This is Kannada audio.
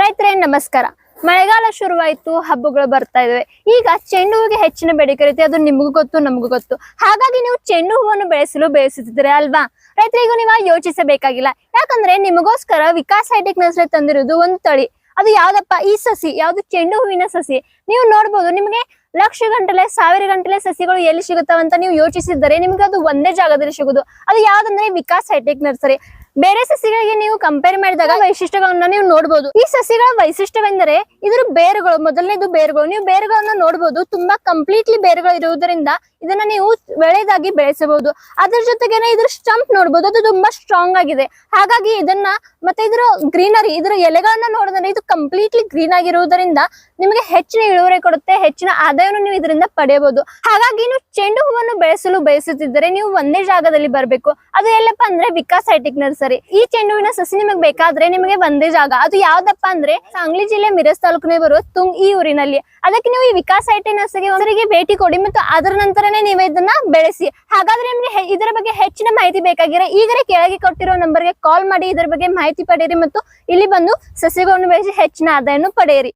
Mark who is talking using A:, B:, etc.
A: ರೈತರೇ, ನಮಸ್ಕಾರ. ಮಳೆಗಾಲ ಶುರುವಾಯಿತು, ಹಬ್ಬಗಳು ಬರ್ತಾ ಇದಾವೆ. ಈಗ ಚೆಂಡು ಹೂವಿಗೆ ಹೆಚ್ಚಿನ ಬೇಡಿಕೆ ಇರುತ್ತೆ ಅದು ನಿಮಗೂ ಗೊತ್ತು, ನಮಗೂ ಗೊತ್ತು. ಹಾಗಾಗಿ ನೀವು ಚೆಂಡು ಹೂವನ್ನು ಬೆಳೆಸಲು ಬಯಸುತ್ತಿದ್ದೀರಾ ಅಲ್ವಾ? ರೈತರಿಗೂ ನೀವು ಯೋಚಿಸಬೇಕಾಗಿಲ್ಲ. ಯಾಕಂದ್ರೆ ನಿಮಗೋಸ್ಕರ ವಿಕಾಸ್ ಹೈಟೆಕ್ ನರ್ಸರಿ ತಂದಿರೋದು ಒಂದು ತಳಿ. ಅದು ಯಾವ್ದಪ್ಪ? ಈ ಸಸಿ, ಯಾವ್ದು ಚೆಂಡು ಹೂವಿನ ಸಸಿ. ನೀವು ನೋಡ್ಬೋದು, ನಿಮಗೆ ಲಕ್ಷ ಗಂಟಲೆ, ಸಾವಿರ ಗಂಟಲೆ ಸಸಿಗಳು ಎಲ್ಲಿ ಸಿಗುತ್ತವಂತ ನೀವು ಯೋಚಿಸಿದರೆ ನಿಮ್ಗೆ ಅದು ಒಂದೇ ಜಾಗದಲ್ಲಿ ಸಿಗುದು ಅದು ಯಾವ್ದಂದ್ರೆ ವಿಕಾಸ್ ಹೈಟೆಕ್ ನರ್ಸರಿ. ಬೇರೆ ಸಸಿಗಳಿಗೆ ನೀವು ಕಂಪೇರ್ ಮಾಡಿದಾಗ ವೈಶಿಷ್ಟ್ಯಗಳನ್ನ ನೀವು ನೋಡಬಹುದು ಈ ಸಸಿಗಳ ವೈಶಿಷ್ಟ್ಯವೆಂದರೆ ಇದರ ಬೇರುಗಳು, ಮೊದಲನೇದು ಬೇರುಗಳು. ನೀವು ಬೇರುಗಳನ್ನ ನೋಡಬಹುದು ತುಂಬಾ ಕಂಪ್ಲೀಟ್ಲಿ ಬೇರುಗಳು ಇರುವುದರಿಂದ ಇದನ್ನ ನೀವು ಬೆಳೆದಾಗಿ ಬೆಳೆಸಬಹುದು. ಅದ್ರ ಜೊತೆಗೇನೆ ಇದ್ರ ಸ್ಟಂಪ್ ನೋಡಬಹುದು ಅದು ತುಂಬಾ ಸ್ಟ್ರಾಂಗ್ ಆಗಿದೆ. ಹಾಗಾಗಿ ಇದನ್ನ ಮತ್ತೆ ಇದ್ರ ಗ್ರೀನರಿ ಇದ್ರ ಎಲೆಗಳನ್ನ ನೋಡಿದ್ರೆ ಇದು ಕಂಪ್ಲೀಟ್ಲಿ ಗ್ರೀನ್ ಆಗಿರುವುದರಿಂದ ನಿಮಗೆ ಹೆಚ್ಚಿನ ಇಳುವರಿ ಕೊಡುತ್ತೆ. ಹೆಚ್ಚಿನ ಆದಾಯವನ್ನು ನೀವು ಇದರಿಂದ ಪಡೆಯಬಹುದು. ಹಾಗಾಗಿ ನೀವು ಚೆಂಡು ಹೂವನ್ನು ಬೆಳೆಸಲು ಬಯಸುತ್ತಿದ್ದರೆ ನೀವು ಒಂದೇ ಜಾಗದಲ್ಲಿ ಬರಬೇಕು. ಅದು ಎಲ್ಲಪ್ಪ ಅಂದ್ರೆ ವಿಕಾಸ್ ಹೈಟೆಕ್ ನರ್ಸರಿ. ಈ ಚೆಂಡು ಹೂವಿನ ಸಸಿ ನಿಮಗೆ ಬೇಕಾದ್ರೆ ನಿಮಗೆ ಒಂದೇ ಜಾಗ. ಅದು ಯಾವ್ದಪ್ಪ ಅಂದ್ರೆ ಸಾಂಗ್ಲಿ ಜಿಲ್ಲೆ ಮಿರಸ್ ತಾಲೂಕಿನ ಬರುವ ತುಂಗ್ ಈ ಊರಿನಲ್ಲಿ. ಅದಕ್ಕೆ ನೀವು ಈ ವಿಕಾಸ್ ಹೈಟೆಕ್ ನರ್ಸರಿಗೆ ಭೇಟಿ ಕೊಡಿ ಮತ್ತು ಅದರ ನಂತರನೇ ನೀವು ಇದನ್ನ ಬೆಳೆಸಿ. ಹಾಗಾದ್ರೆ ನಿಮ್ಗೆ ಇದರ ಬಗ್ಗೆ ಹೆಚ್ಚಿನ ಮಾಹಿತಿ ಬೇಕಾಗಿರ ಈಗಲೇ ಕೆಳಗೆ ಕೊಟ್ಟಿರೋ ನಂಬರ್ಗೆ ಕಾಲ್ ಮಾಡಿ, ಇದರ ಬಗ್ಗೆ ಮಾಹಿತಿ ಪಡೆಯಿರಿ ಮತ್ತು ಇಲ್ಲಿ ಬಂದು ಸಸಿಗಳನ್ನು ಬೆಳೆಸಿ ಹೆಚ್ಚಿನ ಆದಾಯವನ್ನು ಪಡೆಯಿರಿ.